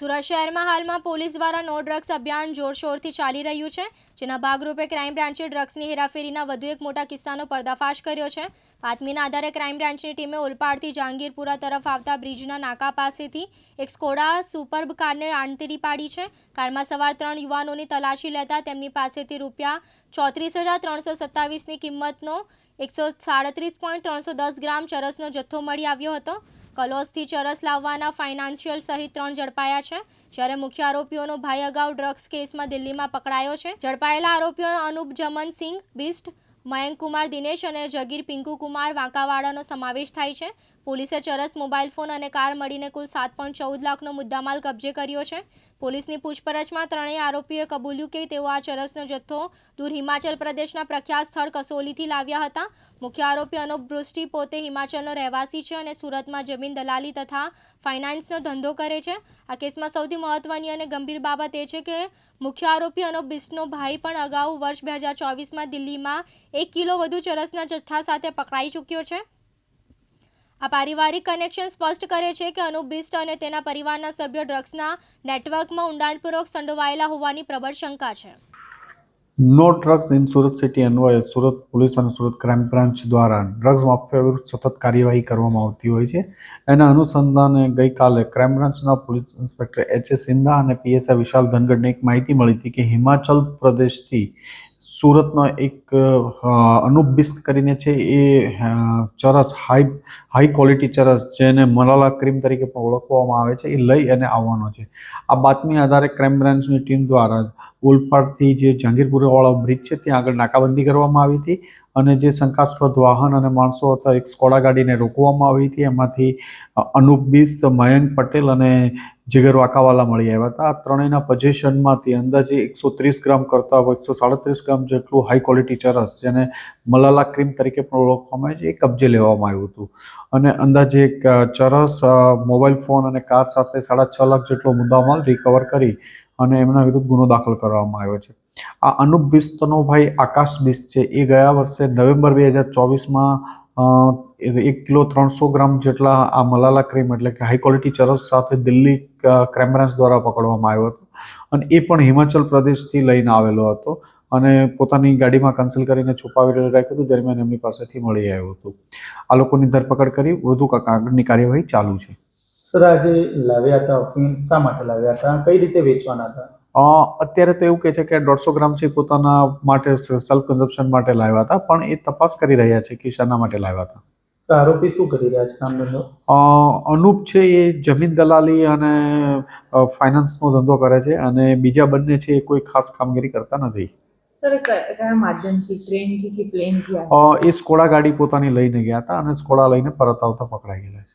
સુરત શહેરમાં હાલમાં પોલીસ દ્વારા નો ડ્રગ્સ અભિયાન જોરશોરથી ચાલી રહ્યું છે, જેના ભાગરૂપે ક્રાઇમ બ્રાન્ચે ડ્રગ્સની હેરાફેરીના વધુ એક મોટા કિસ્સાનો પર્દાફાશ કર્યો છે. બાતમીના આધારે ક્રાઇમ બ્રાન્ચની ટીમે ઓલપાડથી જહાંગીરપુરા તરફ આવતા બ્રિજના નાકા પાસેથી એક સ્કોડા સુપર્બ કારને આંતરી પાડી છે. કારમાં સવાર ત્રણ યુવાનોની તલાશી લેતા તેમની પાસેથી રૂપિયા ચોત્રીસ હજાર ત્રણસો સત્તાવીસની કિંમતનો એકસો સાડત્રીસ પોઈન્ટ ત્રણસો દસ ગ્રામ ચરસનો જથ્થો મળી આવ્યો હતો. કલોસથી ચરસ લાવવાના ફાઇનાન્શિયલ સહિત ત્રણ ઝડપાયા છે. જ્યારે મુખ્ય આરોપીઓનો ભાઈ અગાઉ ડ્રગ્સ કેસમાં દિલ્હીમાં પકડાયો છે. ઝડપાયેલા આરોપીઓ અનુપ જમન સિંઘ બિસ્ટ મયંક કુમાર દિનેશ અને જગીર પિંકુ કુમાર વાંકાવાડાનો સમાવેશ થાય છે. પોલીસે ચરસ મોબાઈલ ફોન અને કાર મળીને કુલ સાત પોઈન્ટ ચૌદ લાખનો મુદ્દામાલ કબજે કર્યો છે. પોલીસની પૂછપરછમાં ત્રણેય આરોપીઓએ કબૂલ્યું કે તેઓ આ ચરસનો જથ્થો દૂર હિમાચલ પ્રદેશના પ્રખ્યાત સ્થળ કસોલીથી લાવ્યા હતા. મુખ્ય આરોપી અનુપ દૃષ્ટિ પોતે હિમાચલનો રહેવાસી છે અને સુરતમાં જમીન દલાલી તથા ફાઇનાન્સનો ધંધો કરે છે. આ કેસમાં સૌથી મહત્વની અને ગંભીર બાબત એ છે કે મુખ્ય આરોપી અનુપ બિસ્ટનો ભાઈ પણ અગાઉ વર્ષ બે હજાર ચોવીસમાં દિલ્હીમાં એક કિલો વધુ ચરસના જથ્થા સાથે પકડાઈ ચૂક્યો છે. આ પારિવારિક કનેક્શન સ્પષ્ટ કરે છે કે અનુપ બિસ્ટ અને તેના પરિવારના સભ્યો ડ્રગ્સના નેટવર્કમાં ઊંડાણપૂર્વક સંડોવાયેલા હોવાની પ્રબળ શંકા છે. No drugs in Surat city અન્વયે સુરત પોલીસ અને સુરત ક્રાઇમ બ્રાન્ચ દ્વારા ડ્રગ્સ માફિયા વિરુદ્ધ સતત કાર્યવાહી કરવામાં આવતી હોય છે. એના અનુસંધાને ગઈકાલે ક્રાઇમ બ્રાન્ચના police inspector H S Sindha અને પીએસઆઈ વિશાલ ધનગઢને એક માહિતી મળી હતી કે હિમાચલ પ્રદેશથી સુરતનો એક અનુપ બિસ્ત કરીને છે એ ચરસ હાઈ હાઈ ક્વોલિટી ચરસ જેને મલાલા ક્રીમ તરીકે પણ ઓળખવામાં આવે છે, એ લઈ અને આવવાનો છે. આ બાતમી આધારે ક્રાઇમ બ્રાન્ચની ટીમ દ્વારા ઓલપાડથી જે જહાંગીરપુરાવાળો બ્રિજ છે, ત્યાં આગળ નાકાબંધી કરવામાં આવી હતી અને જે શંકાસ્પદ વાહન અને માણસો હતા, એક સ્કોડા ગાડીને રોકવામાં આવી હતી. એમાંથી અનુપ બિસ્ત, મયંક પટેલ અને જીગર વાકાવાલા મળી આવ્યા હતા. આ ત્રણેયના પોઝિશનમાંથી અંદાજે એકસો ત્રીસ ગ્રામ કરતાં એકસો સાડત્રીસ ગ્રામ જેટલું હાઈ ક્વોલિટી ચરસ, જેને મલાલા ક્રીમ તરીકે પણ ઓળખવામાં આવે છે, એ કબજે લેવામાં આવ્યું હતું. અને અંદાજે એક ચરસ મોબાઈલ ફોન અને કાર સાથે સાડા છ લાખ જેટલો મુદ્દામાલ રિકવર કરી અને એમના વિરુદ્ધ ગુનો દાખલ કરવામાં આવ્યો છે. આ અનુપ બિસ્તનો ભાઈ આકાશ બિસ્ત છે. એ ગયા વર્ષે નવેમ્બર બે હજાર ચોવીસમાં એક કિલો ત્રણસો ગ્રામ જેટલા આ મલાલા ક્રીમ એટલે કે હાઈ ક્વોલિટી ચરસ સાથે દિલ્હી ક્રાઇમ બ્રાન્ચ દ્વારા પકડવામાં આવ્યો હતો. અને એ પણ હિમાચલ પ્રદેશથી લઈને આવેલો હતો અને પોતાની ગાડીમાં કન્સલ કરીને છુપાવી રાખ્યું હતું. દરમિયાન એમની પાસેથી મળી આવ્યું હતું. આ લોકોની ધરપકડ કરી વધુ આગળની કાર્યવાહી ચાલુ છે. સર આજે લાવ્યા હતા અફીણ શા માટે લાવ્યા હતા? કઈ રીતે વેચવાના હતા? અત્યારે તો એવું કહે છે કે દોઢસો ગ્રામ છે પોતાના માટે સેલ્ફ કન્ઝમ્પશન માટે લાવ્યા હતા પણ એ તપાસ કરી રહ્યા છે કે શાના માટે લાવ્યા હતા. તો આરોપી શું કરી રહ્યા છે નામ ધંધો અનુપ છે એ જમીન દલાલી અને ફાઇનાન્સનો ધંધો કરે છે અને બીજા બંને છે એ કોઈ ખાસ કામગીરી કરતા નથી. એ સ્કોડા ગાડી પોતાની લઈને ગયા હતા અને સ્કોડા લઈને પરત આવતા પકડાઈ ગયેલા છે.